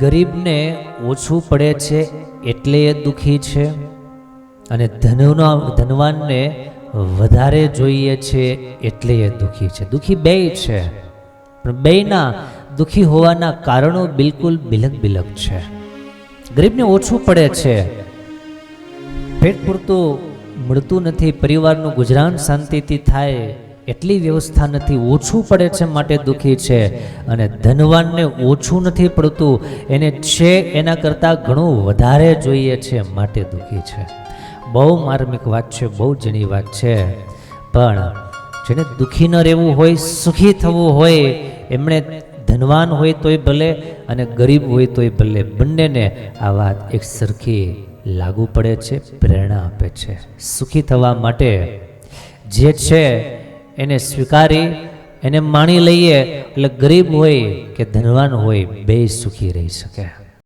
ગરીબને ઓછું પડે છે એટલે એ દુઃખી છે. અને ધનના, ધનવાનને વધારે જોઈએ છે એટલે એ દુઃખી છે. દુઃખી બેય છે, પણ બેયના દુઃખી હોવાના કારણો બિલકુલ બિલક બિલક છે. ગરીબને ઓછું પડે છે. પેટ પૂરતું મળતું નથી, પરિવારનું ગુજરાન શાંતિથી થાય એટલી વ્યવસ્થા નથી, ઓછું પડે છે માટે દુઃખી છે. અને ધનવાનને ઓછું નથી પડતું, એને છે એના કરતાં ઘણું વધારે જોઈએ છે માટે દુઃખી છે. બહુ માર્મિક વાત છે, બહુ જૂની વાત છે. પણ જેને દુઃખી ન રહેવું હોય, સુખી થવું હોય, એમણે ધનવાન હોય તોય ભલે અને ગરીબ હોય તોય ભલે, બંનેને આ વાત એક સરખી લાગુ પડે છે, પ્રેરણા આપે છે. સુખી થવા માટે જે છે એને સ્વીકારી, એને માણી લઈએ. એટલે ગરીબ હોય કે ધનવાન હોય, બે સુખી રહી શકે.